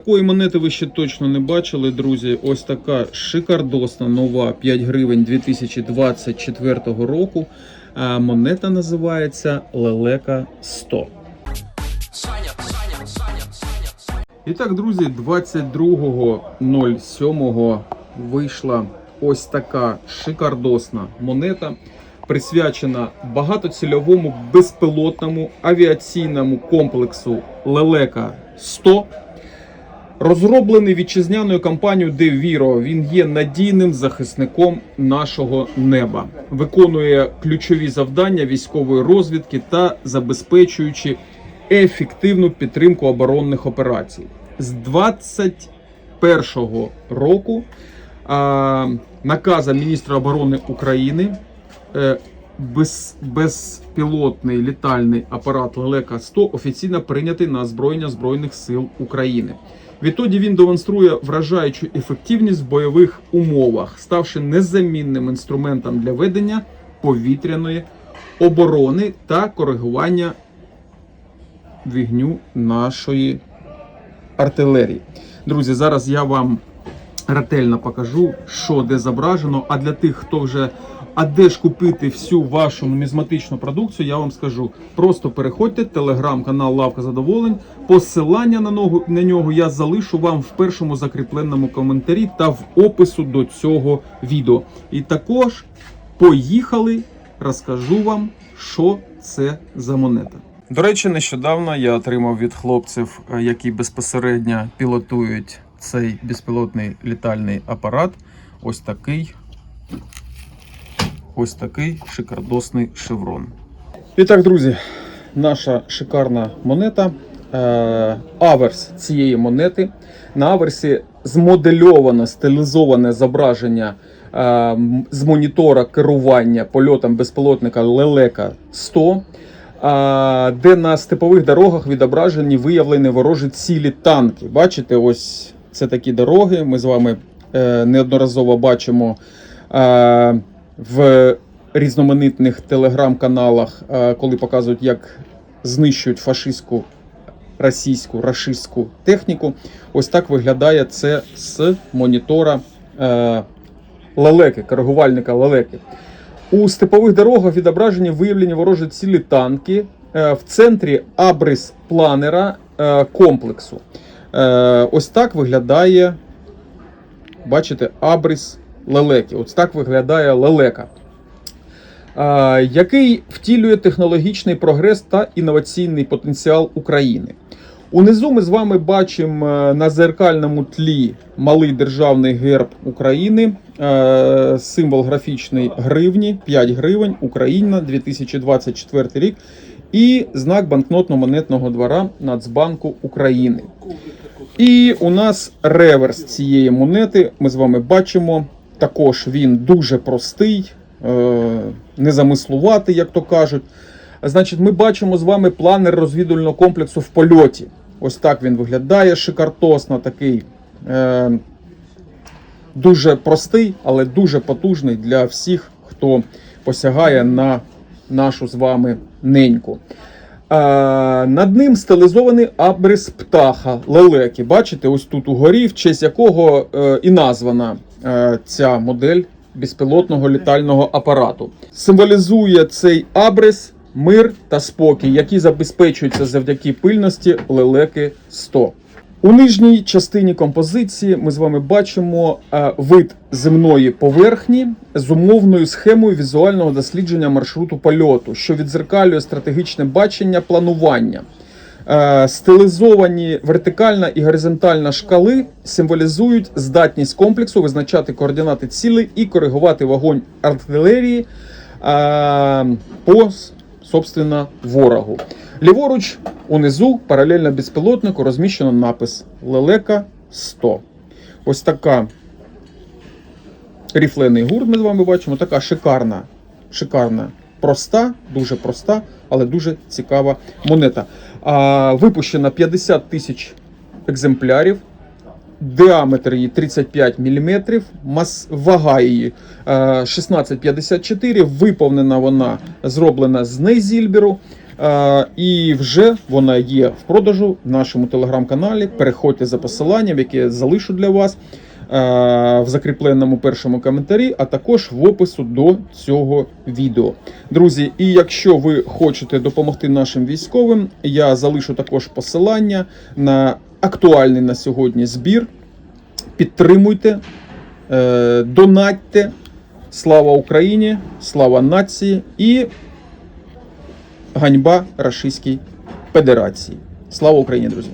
Такої монети ви ще точно не бачили, друзі. Ось така шикардосна нова 5 гривень 2024 року. Монета називається Лелека 100. І так, друзі, 22.07 вийшла ось така шикардосна монета, присвячена багатоцільовому безпілотному авіаційному комплексу Лелека 100. Розроблений вітчизняною компанією DeViro, він є надійним захисником нашого неба, виконує ключові завдання військової розвідки та забезпечуючи ефективну підтримку оборонних операцій. З 21 року а, наказом міністра оборони України е, без, безпілотний літальний апарат Лелека 100 офіційно прийнятий на озброєння Збройних сил України. Відтоді він демонструє вражаючу ефективність в бойових умовах, ставши незамінним інструментом для ведення повітряної оборони та коригування вігню нашої артилерії. Друзі, зараз я вам ретельно покажу, що де зображено. А для тих, хто вже а де ж купити всю вашу нумізматичну продукцію, я вам скажу. Просто переходьте, телеграм-канал Лавка Задоволень. Посилання на нього на нього я залишу вам в першому закріпленому коментарі та в опису до цього відео. І також поїхали, розкажу вам, що це за монета. До речі, нещодавно я отримав від хлопців, е, які безпосередньо пілотують цей безпілотний літальний апарат. Ось такий ось такий шикардосний шеврон. І так, друзі, наша шикарна монета. Е, Аверс цієї монети. На аверсі змодельоване стилізоване зображення е, з монітора керування польотом безпілотника Лелека 100. Де на степових дорогах відображені виявлені ворожі цілі танки. Бачите, ось це такі дороги. Ми з вами е, неодноразово бачимо е, в різноманітних телеграм-каналах, е, коли показують, як знищують фашистську, російську, рашистську техніку. Ось так виглядає це з монітора е, лелеки, коригувальника лелеки. У степових дорогах відображені виявлені ворожі цілі танки е, в центрі абрис планера комплексу. Ось так виглядає, бачите, абрис лелеки. Ось так виглядає лелека. Який втілює технологічний прогрес та інноваційний потенціал України. Унизу ми з вами бачимо е, на зеркальному тлі малий державний герб України, е, символ графічний гривні, 5 гривень, Україна, 2024 рік, і знак банкнотно-монетного двора Нацбанку України. І у нас реверс цієї монети. Ми з вами бачимо. Також він дуже простий, е, незамислуватий, як то кажуть. Значить, ми бачимо з вами планер розвідувального комплексу в польоті. Ось так він виглядає шикартосно, такий е, дуже простий, але дуже потужний для всіх, хто посягає на нашу з вами неньку. Е, над ним стилізований абрис птаха лелеки. Бачите, ось тут угорі, в честь якого і названа ця модель безпілотного літального апарату. Символізує цей абрис мир та спокій, які забезпечуються завдяки пильності лелеки 100. У нижній частині композиції ми з вами бачимо е, вид земної поверхні з умовною схемою візуального дослідження маршруту польоту, що відзеркалює стратегічне бачення планування. Е, Стилізовані вертикальна і горизонтальна шкали символізують здатність комплексу визначати координати цілей і коригувати вогонь артилерії е, по собственно, ворогу. Ліворуч, унизу, паралельно безпілотнику, розміщено напис Лелека 100. Ось така ріфлений гурт ми з вами бачимо. Така шикарна, шикарна, проста, дуже проста, але дуже цікава монета. А, випущена 50 тисяч екземплярів. Діаметр її 35 мм, вага її е, 16,54, виповнена вона зроблена з нейзільберу. Е, І вже вона є в продажу в нашому телеграм-каналі. Переходьте за посиланням, яке я залишу для вас е, в закріпленому першому коментарі, а також в опису до цього відео. Друзі, і якщо ви хочете допомогти нашим військовим, я залишу також посилання на актуальний на сьогодні збір. Підтримуйте, е, донатьте. Слава Україні, слава нації і ганьба Рашистській Федерації. Слава Україні, друзі!